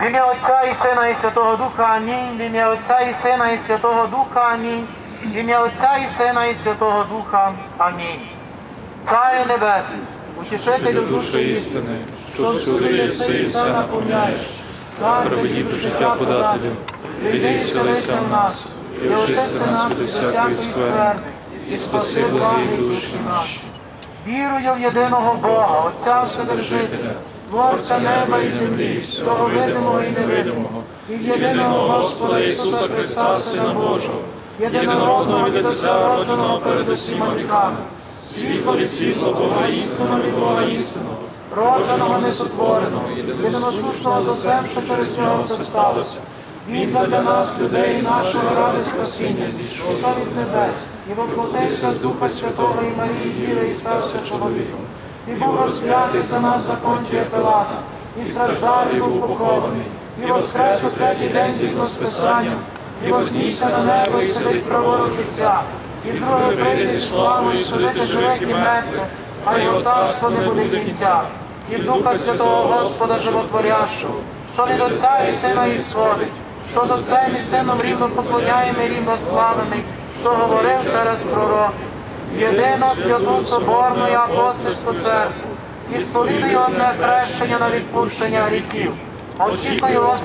В ім'я Отця і Сина і Святого Духа. Амінь. В ім'я Отця і Сина і Святого Духа. Амінь. В ім'я Отця і Сина і Святого Духа. Амінь. Царю Небесний, утішителю душі істини, що всюди єси і все наповняєш, цар Проведів життя подателю, прийди і в нас, і очисти нас від всякої скверни, і спаси благі душі наші. Вірую в єдиного Бога, Отця Вседержителя, Творця неба і землі, всього видимого і невидимого, єдиного Господа Ісуса Христа, Сина Божого, єдинородного від Отця, родженого перед усіма віками, світло від світла Бога істину від Бога істину, родженого несотвореного, єдиносушного з Отцем, що через нього все сталося. Він задля нас, людей, нашого ради спасіння, зійшов від небес, і воплотився з Духа Святого і Марії Діви, і стався чоловіком. І був розп'ятий за нас за Понтія Пилата, і страждав, і був похований, і воскрес у третій день згідно з Писанням, і вознісся на небо, і сидить праворуч Отця, і вдруге прийде зі славою судити живих і мертвих, а його царство не буде кінця. І в Духа Святого Господа Животворящого, що від Отця і Сина і сходить, що з Отцем і Сином рівно поклоняємо і рівно славими, що говорив через пророк. Єдину святу соборну і апостольську церкву, і сповідаю одне хрещення на відпущення гріхів. Очікую вас